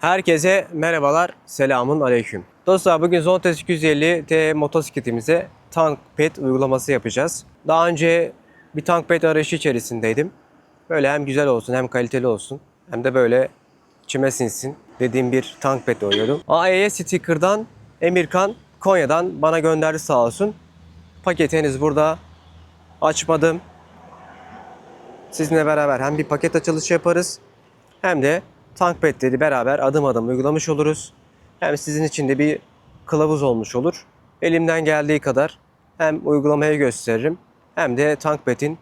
Herkese merhabalar, selamun aleyküm. Dostlar bugün Zontes 250T motosikletimize tank ped uygulaması yapacağız. Daha önce bir tank ped arayışı içerisindeydim. Böyle hem güzel olsun hem kaliteli olsun hem de böyle içime sinsin dediğim bir tank ped arıyordum. AES Sticker'dan Emirkan Konya'dan bana gönderdi sağ olsun. Paket henüz burada açmadım. Sizinle beraber hem bir paket açılışı yaparız hem de tank petleri beraber adım adım uygulamış oluruz. Hem sizin için de bir kılavuz olmuş olur. Elimden geldiği kadar hem uygulamayı gösteririm hem de tank petin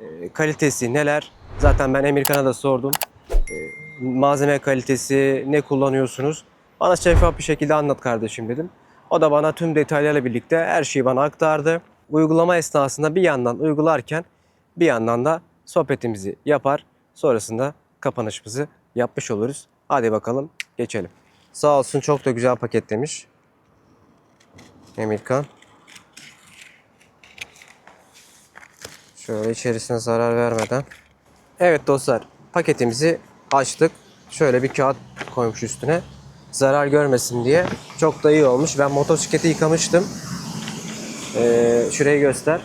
e, kalitesi neler. Zaten ben Emirkan'a da sordum. E, malzeme kalitesi ne kullanıyorsunuz? Bana şeffaf bir şekilde anlat kardeşim dedim. O da bana tüm detaylarla birlikte her şeyi bana aktardı. Uygulama esnasında bir yandan uygularken bir yandan da sohbetimizi yapar. Sonrasında kapanışımızı yapmış oluruz. Hadi bakalım geçelim. Sağ olsun çok da güzel paketlemiş. Emirkan. Şöyle içerisine zarar vermeden. Evet dostlar paketimizi açtık. Şöyle bir kağıt koymuş üstüne. Zarar görmesin diye. Çok da iyi olmuş. Ben motosikleti yıkamıştım. Ee, şurayı göster.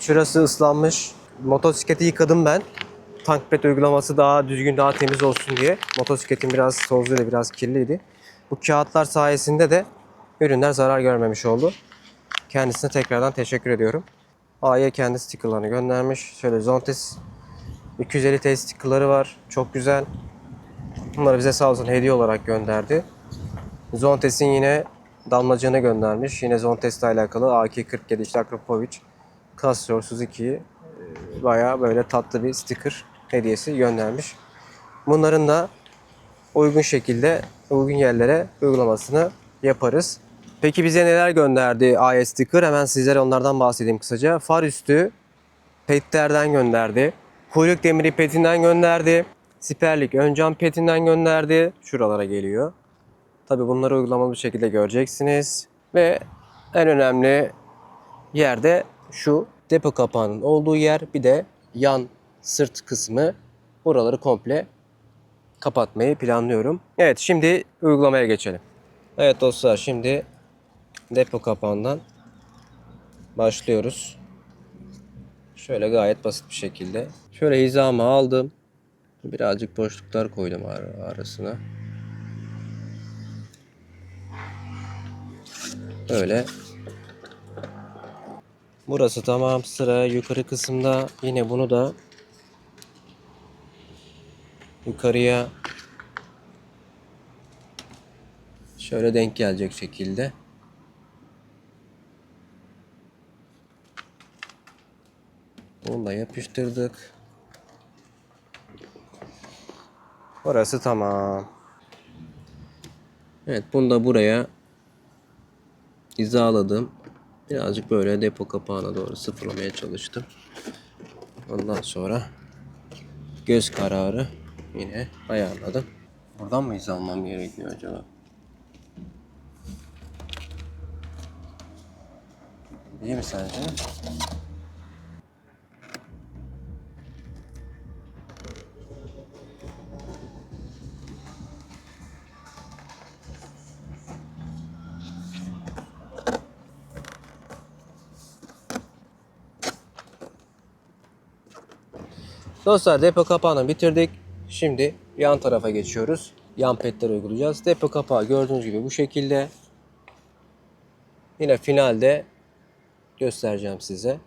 Şurası ıslanmış. Motosikleti yıkadım ben. Tankpad uygulaması daha düzgün, daha temiz olsun diye. Motosikletim biraz tozluydu, biraz kirliydi. Bu kağıtlar sayesinde de ürünler zarar görmemiş oldu. Kendisine tekrardan teşekkür ediyorum. A'ya kendi stickerlarını göndermiş. Şöyle Zontes 250 T stickerları var. Çok güzel. Bunları bize sağ olsun hediye olarak gönderdi. Zontes'in yine damlacığını göndermiş. Yine Zontes ile alakalı AK-47 işte Akropovic, Castrol, Suzuki'yi e, bayağı böyle tatlı bir sticker hediyesi göndermiş. Bunların da uygun şekilde uygun yerlere uygulamasını yaparız. Peki bize neler gönderdi AES Sticker? Hemen sizlere onlardan bahsedeyim kısaca. Far üstü petlerden gönderdi. Kuyruk demiri petinden gönderdi. Siperlik ön cam petinden gönderdi. Şuralara geliyor. Tabi bunları uygulamalı bir şekilde göreceksiniz. Ve en önemli yerde şu depo kapağının olduğu yer bir de yan sırt kısmı buraları komple kapatmayı planlıyorum. Evet şimdi uygulamaya geçelim. Evet dostlar şimdi depo kapağından başlıyoruz. Şöyle gayet basit bir şekilde. Şöyle hizamı aldım. Birazcık boşluklar koydum ar- arasına. Böyle. Burası tamam. Sıra yukarı kısımda. Yine bunu da yukarıya şöyle denk gelecek şekilde. Bunu da yapıştırdık. Burası tamam. Evet bunu da buraya hizaladım. Birazcık böyle depo kapağına doğru sıfırlamaya çalıştım. Ondan sonra göz kararı yine ayarladım. Buradan mı hizalamam gerekiyor acaba? İyi mi sence? Dostlar depo kapağını bitirdik. Şimdi yan tarafa geçiyoruz. Yan petler uygulayacağız. Depo kapağı gördüğünüz gibi bu şekilde. Yine finalde göstereceğim size.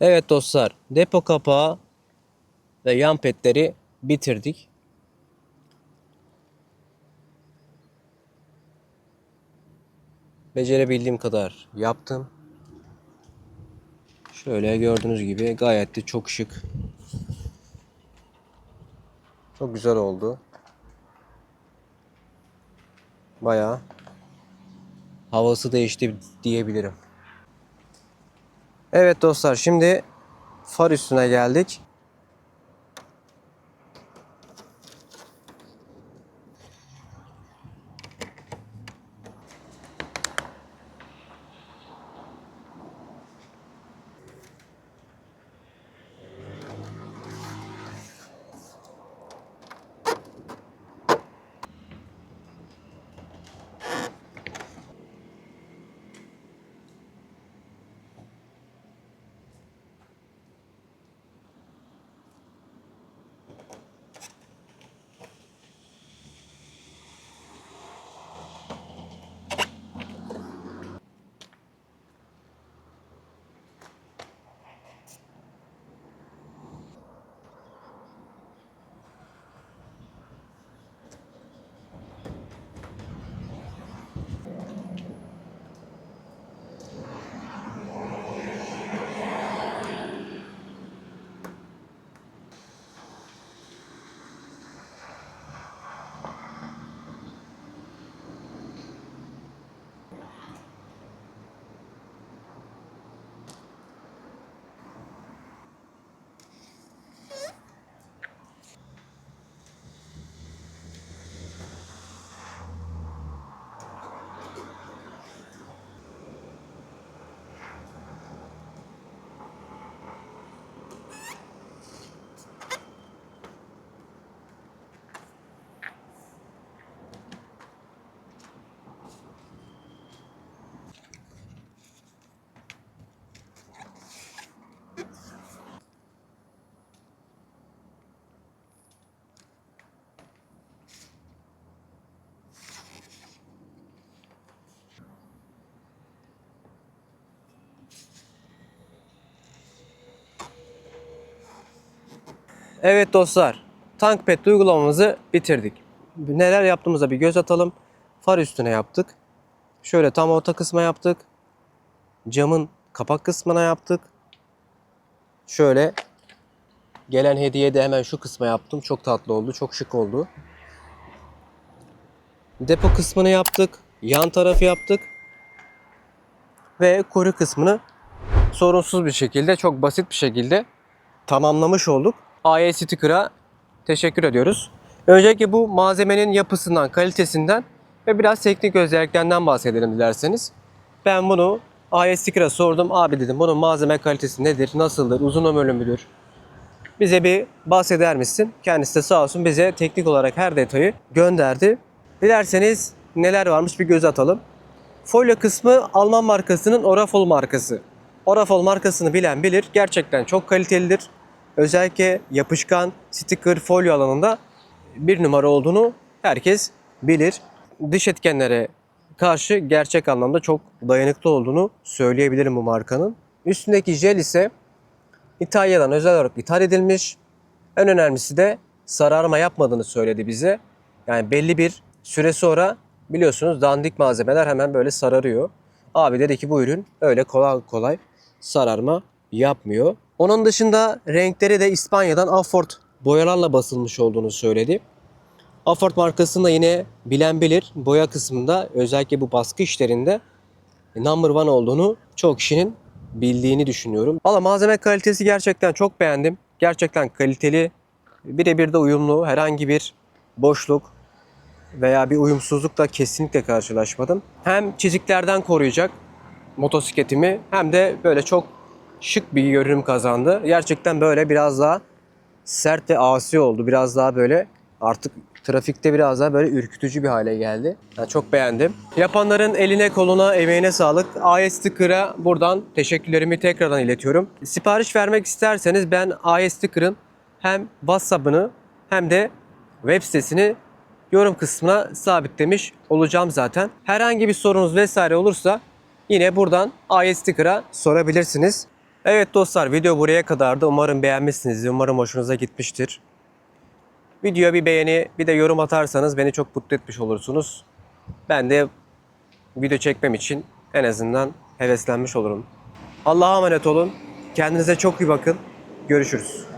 Evet dostlar depo kapağı ve yan petleri bitirdik. Becerebildiğim kadar yaptım. Şöyle gördüğünüz gibi gayet de çok şık. Çok güzel oldu. Bayağı havası değişti diyebilirim. Evet dostlar şimdi far üstüne geldik. Evet dostlar, tank pet uygulamamızı bitirdik. Neler yaptığımıza bir göz atalım. Far üstüne yaptık. Şöyle tam orta kısma yaptık. Camın kapak kısmına yaptık. Şöyle gelen hediye de hemen şu kısma yaptım. Çok tatlı oldu, çok şık oldu. Depo kısmını yaptık. Yan tarafı yaptık. Ve kuru kısmını sorunsuz bir şekilde, çok basit bir şekilde tamamlamış olduk. AE Sticker'a teşekkür ediyoruz. Öncelikle bu malzemenin yapısından, kalitesinden ve biraz teknik özelliklerinden bahsedelim dilerseniz. Ben bunu AE Sticker'a sordum. Abi dedim bunun malzeme kalitesi nedir, nasıldır, uzun ömürlü müdür? Bize bir bahseder misin? Kendisi de sağ olsun bize teknik olarak her detayı gönderdi. Dilerseniz neler varmış bir göz atalım. Folyo kısmı Alman markasının Orafol markası. Orafol markasını bilen bilir. Gerçekten çok kalitelidir. Özellikle yapışkan sticker folyo alanında bir numara olduğunu herkes bilir. Dış etkenlere karşı gerçek anlamda çok dayanıklı olduğunu söyleyebilirim bu markanın. Üstündeki jel ise İtalya'dan özel olarak ithal edilmiş. En önemlisi de sararma yapmadığını söyledi bize. Yani belli bir süre sonra biliyorsunuz dandik malzemeler hemen böyle sararıyor. Abi dedi ki bu ürün öyle kolay kolay sararma yapmıyor. Onun dışında renkleri de İspanya'dan Afford boyalarla basılmış olduğunu söyledi. Afford markasını da yine bilen bilir. Boya kısmında özellikle bu baskı işlerinde number one olduğunu çok kişinin bildiğini düşünüyorum. Valla malzeme kalitesi gerçekten çok beğendim. Gerçekten kaliteli. Birebir de uyumlu. Herhangi bir boşluk veya bir uyumsuzlukla kesinlikle karşılaşmadım. Hem çiziklerden koruyacak motosikletimi hem de böyle çok şık bir görünüm kazandı. Gerçekten böyle biraz daha sert ve asi oldu. Biraz daha böyle artık trafikte biraz daha böyle ürkütücü bir hale geldi. Ben çok beğendim. Yapanların eline koluna emeğine sağlık. AS Sticker'a buradan teşekkürlerimi tekrardan iletiyorum. Sipariş vermek isterseniz ben AS Sticker'ın hem WhatsApp'ını hem de web sitesini yorum kısmına sabitlemiş olacağım zaten. Herhangi bir sorunuz vesaire olursa yine buradan AS Sticker'a sorabilirsiniz. Evet dostlar video buraya kadardı. Umarım beğenmişsinizdir. Umarım hoşunuza gitmiştir. Videoya bir beğeni bir de yorum atarsanız beni çok mutlu etmiş olursunuz. Ben de video çekmem için en azından heveslenmiş olurum. Allah'a emanet olun. Kendinize çok iyi bakın. Görüşürüz.